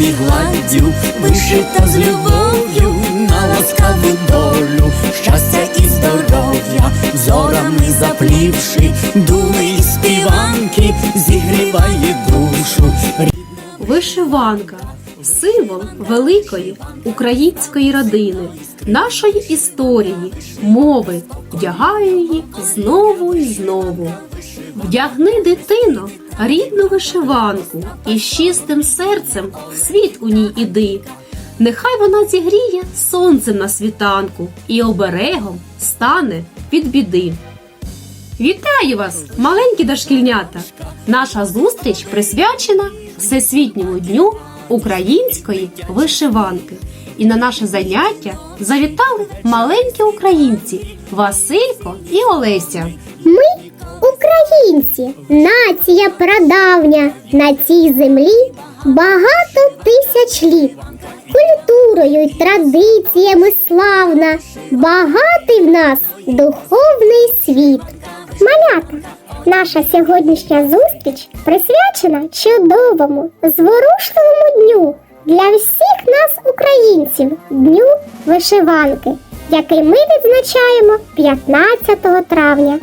і гладдю, вишита з любов'ю на ласкаву долю, щастя і здоров'я, зорами заплівши, думи і співанки, зігріває душу. Вишиванка символ великої української родини, нашої історії, мови, вдягає її знову і знову. Вдягни, дитино, рідну вишиванку і з чистим серцем в світ у ній іди. Нехай вона зігріє сонцем на світанку і оберегом стане від біди. Вітаю вас, маленькі дошкільнята! Наша зустріч присвячена Всесвітньому дню української вишиванки. І на наше заняття завітали маленькі українці Василько і Олеся. Ми українці, нація прадавня на цій землі багато тисяч літ. Культурою й традиціями славна, багатий в нас духовний світ. Малята, наша сьогоднішня зустріч присвячена чудовому, зворушливому дню для всіх нас, українців, дню вишиванки, який ми відзначаємо 15 травня.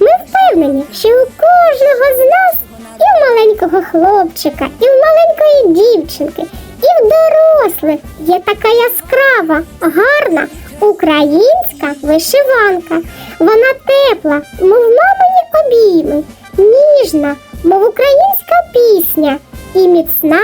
Ми впевнені, що у кожного з нас, і у маленького хлопчика, і у маленької дівчинки, і в дорослих є така яскрава, гарна українська вишиванка. Вона тепла, мов мамині обійми, ніжна, мов українська пісня, і міцна,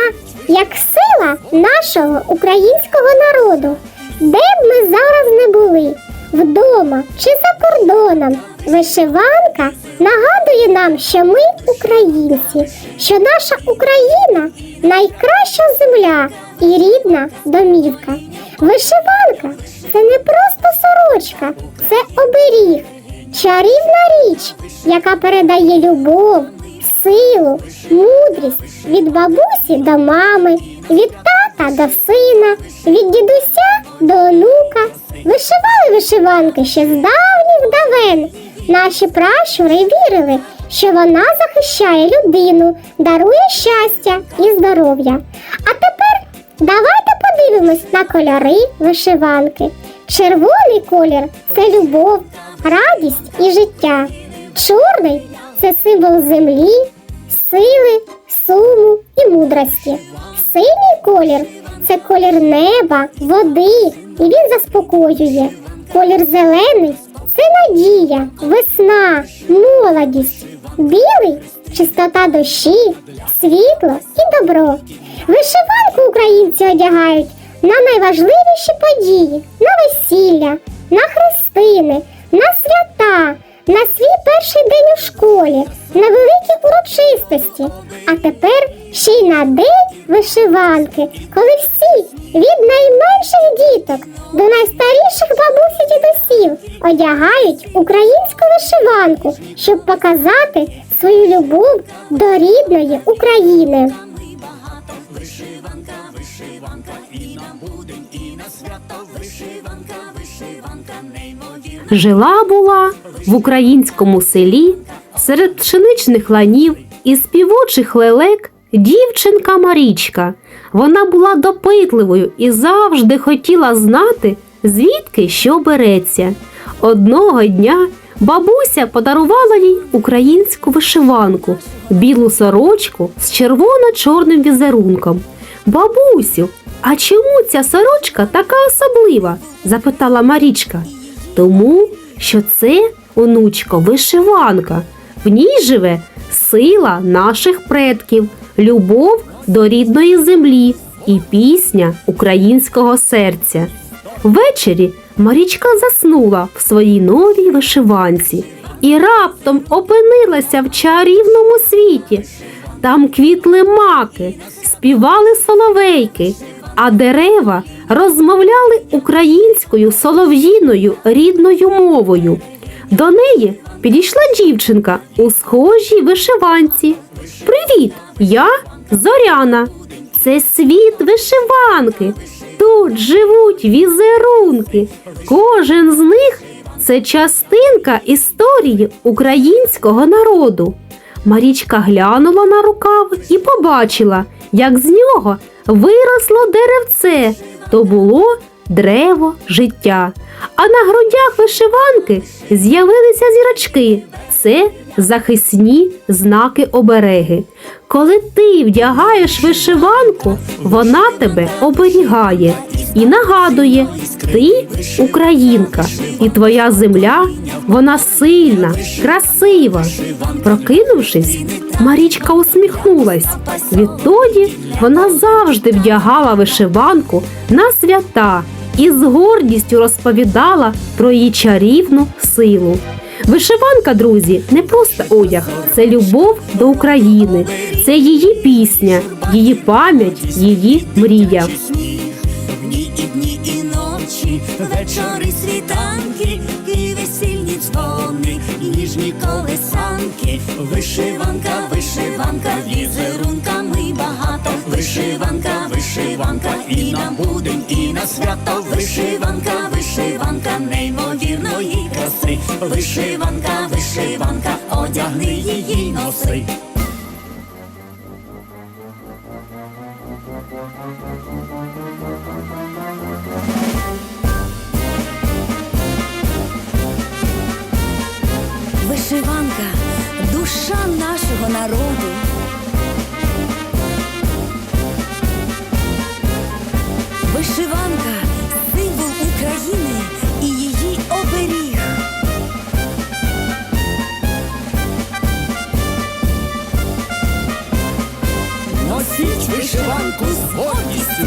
як сила нашого українського народу. Де б ми зараз не були, вдома чи за кордоном, вишиванка нагадує нам, що ми українці, що наша Україна найкраща земля і рідна домівка. Вишиванка це не просто сорочка, це оберіг, чарівна річ, яка передає любов, силу, мудрість від бабусі до мами, від тата до сина, від дідуся до онука. Вишивали вишиванки ще з давніх давен. Наші пращури вірили, що вона захищає людину, дарує щастя і здоров'я. А тепер давайте подивимось на кольори вишиванки. Червоний колір це любов, радість і життя. Чорний це символ землі, сили, суму і мудрості. Синій колір це колір неба, води, і він заспокоює. Колір зелений це надія, весна, молодість. Білий чистота душі, світло і добро. Вишиванку українці одягають на найважливіші події, на весілля, на хрестини, на свята, на свій перший день у школі, на великі урочистості. А тепер ще й на день вишиванки, коли всі від найменших діток до найстаріших бабусь і дідусів одягають українську вишиванку, щоб показати свою любов до рідної України. Жила була в українському селі серед пшеничних ланів і співочих лелек дівчинка Марічка. Вона була допитливою і завжди хотіла знати, звідки що береться. Одного дня бабуся подарувала їй українську вишиванку, білу сорочку з червоно-чорним візерунком. Бабусю, а чому ця сорочка така особлива? запитала Марічка. Тому що це, онучко, вишиванка. В ній живе сила наших предків, любов до рідної землі і пісня українського серця. Ввечері Марічка заснула в своїй новій вишиванці і раптом опинилася в чарівному світі. Там квітли маки, співали соловейки, а дерева розмовляли українською солов'їною рідною мовою. До неї підійшла дівчинка у схожій вишиванці. Привіт, я Зоряна. Це світ вишиванки. Тут живуть візерунки. Кожен з них це частинка історії українського народу. Марічка глянула на рукав і побачила, як з нього виросло деревце, то було древо життя. А на грудях вишиванки з'явилися зірочки. Це захисні знаки обереги. Коли ти вдягаєш вишиванку, вона тебе оберігає і нагадує, ти українка, і твоя земля вона сильна, красива. Прокинувшись, Марічка усміхнулась. Відтоді вона завжди вдягала вишиванку на свята і з гордістю розповідала про її чарівну силу. Вишиванка, друзі, не просто одяг, це любов до України, це її пісня, її пам'ять, її мрія. Вечори світанки, і весільні дзвони, ніжні колесанки, вишиванка, вишиванка, візерунками багато, вишиванка, вишиванка, і на будень, і на свято, вишиванка, вишиванка, неймовірної краси, вишиванка, вишиванка, одягни її носи. Вишиванка нашого народу. Вишиванка символ України і її оберіг. Носіть вишиванку з гордістю,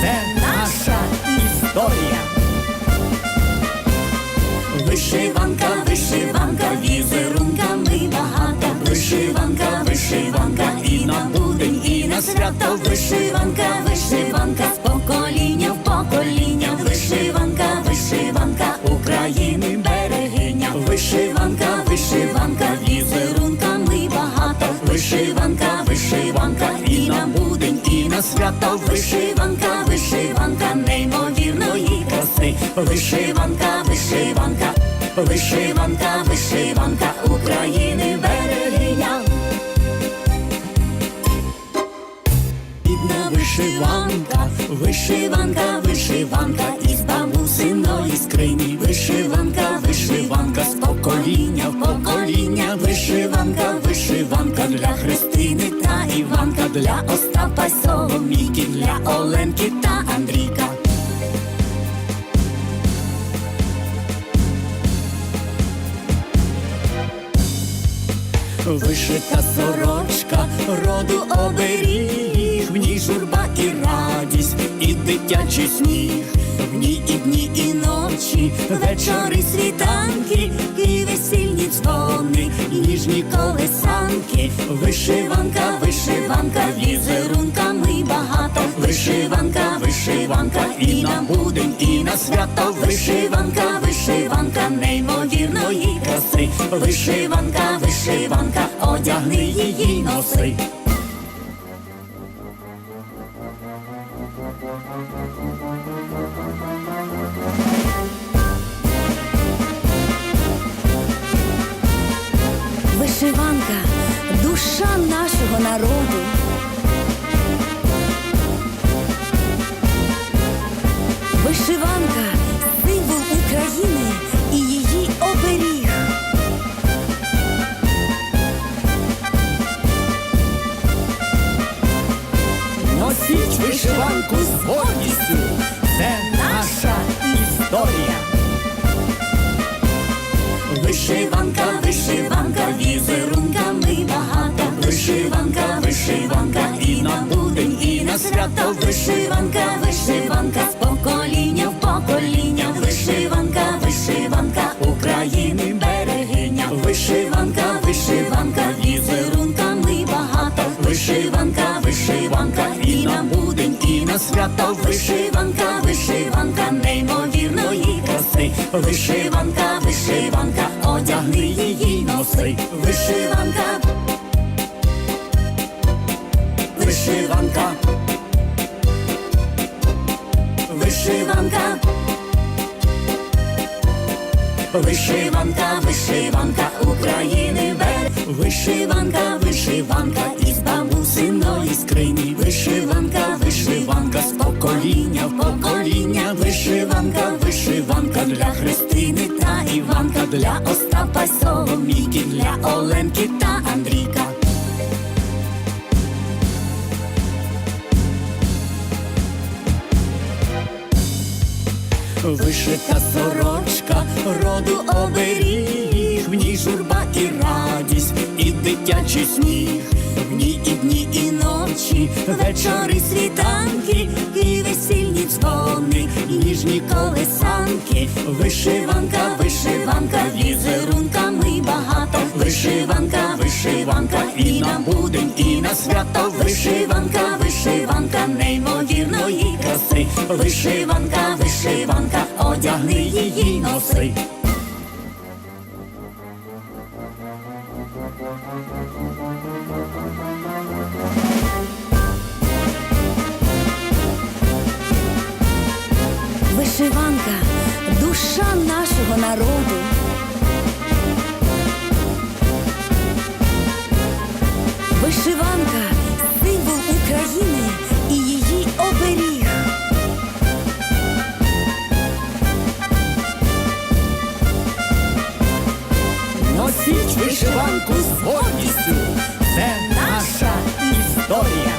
це наша історія. Вишиванка, вишиванка, багата. Вишиванка, і на будень, і на свято. Вишиванка, вишиванка, з покоління в покоління. Вишиванка, вишиванка, України берегиня. Вишиванка, вишиванка, візерунками багата. Вишиванка, вишиванка, і на будень, і на свято. Вишиванка, вишиванка, неймовірної краси. Вишиванка, вишиванка, вишиванка, вишиванка, вишиванка, із бабусиної скрині. Вишиванка, вишиванка, з покоління в покоління. Вишиванка, вишиванка для Христини та Іванка, для Остапа й Соломійки, для Оленки та Андрійка. Вишита сорочка, роду оберіг, дитячий сміх, в ній і дні, і ночі, вечори світанки, і весільні дзвони, і ніжні колесанки, вишиванка, вишиванка, візерунками багато, вишиванка, вишиванка, і на будень, і на свято, вишиванка, вишиванка, неймовірної краси, вишиванка, вишиванка, одягни її носи. Вишиванка душа нашого народу. Вишиванка на свято. Вишиванка, вишиванка, з покоління в покоління. Вишиванка, вишиванка, України берегиня. Вишиванка, вишиванка, візерунками багата. Вишиванка, вишиванка, і на будень, і на свято. Вишиванка, вишиванка, неймовірної краси. Вишиванка, вишиванка, одягни її носи. Вишиванка. Вишиванка, вишиванка України бер. Вишиванка, вишиванка із бабусиної скрині. Вишиванка, вишиванка. з покоління в покоління, вишиванка, вишиванка для Христини та Іванка, для Остапа Соломійки, для Оленки та Андрійка. Вишита сорочка, роду оберіг, в ній журба і радість, і дитячий сміх, в ній і дні, і ночі, вечори, світанки, і весільні дзвони, і ніжні колесанки, вишиванка, вишиванка, візерунками багато, вишиванка, вишиванка, і на будень, і на свято, вишиванка, вишиванка, неймовірної краси, вишиванка, вишиванка, одягни її носи. Вишиванка Носіть вишиванку з гордістю, це наша історія.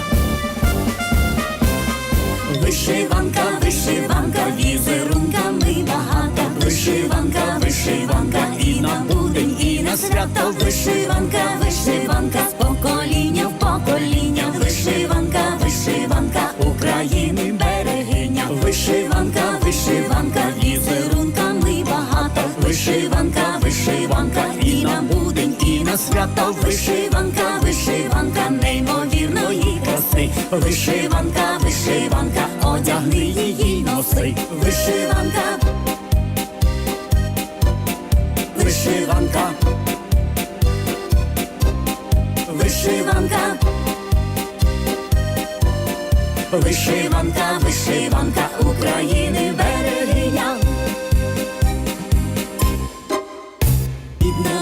Вишиванка, вишиванка, візерунками багата. Вишиванка, вишиванка, і на будень, і на свято. Вишиванка, вишиванка, з покоління в покоління. Вишиванка, вишиванка, України берегиня. Вишиванка, вишиванка, візерунками свято. Вишиванка, вишиванка, неймовірної краси. Вишиванка, вишиванка, одягни її носи. Вишиванка. Вишиванка. Вишиванка. Вишиванка, вишиванка України берегиня.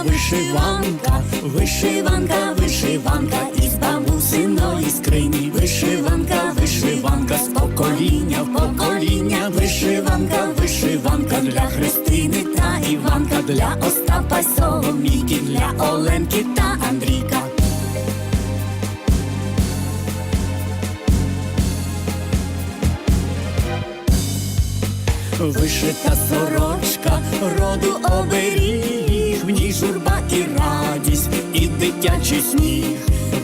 Вишиванка, вишиванка, вишиванка із бабусиної скрині. Вишиванка, вишиванка з покоління в покоління. Вишиванка, вишиванка для Христини та Іванка, для Остапа Соломійки, для Оленки та Андрійка. Вишита сорочка, роду оберіг, сміх,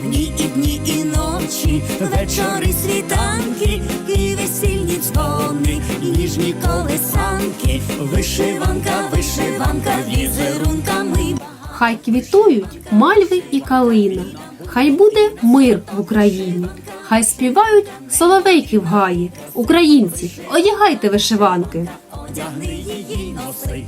в ній і дні, і ночі, вечори, світанки, і весільні дзвони, і ніжні колесанки, вишиванка, вишиванка, візерунками. Хай квітують мальви і калина, хай буде мир в Україні, хай співають соловейки в гаї. Українці, одягайте вишиванки. Одягни її носи.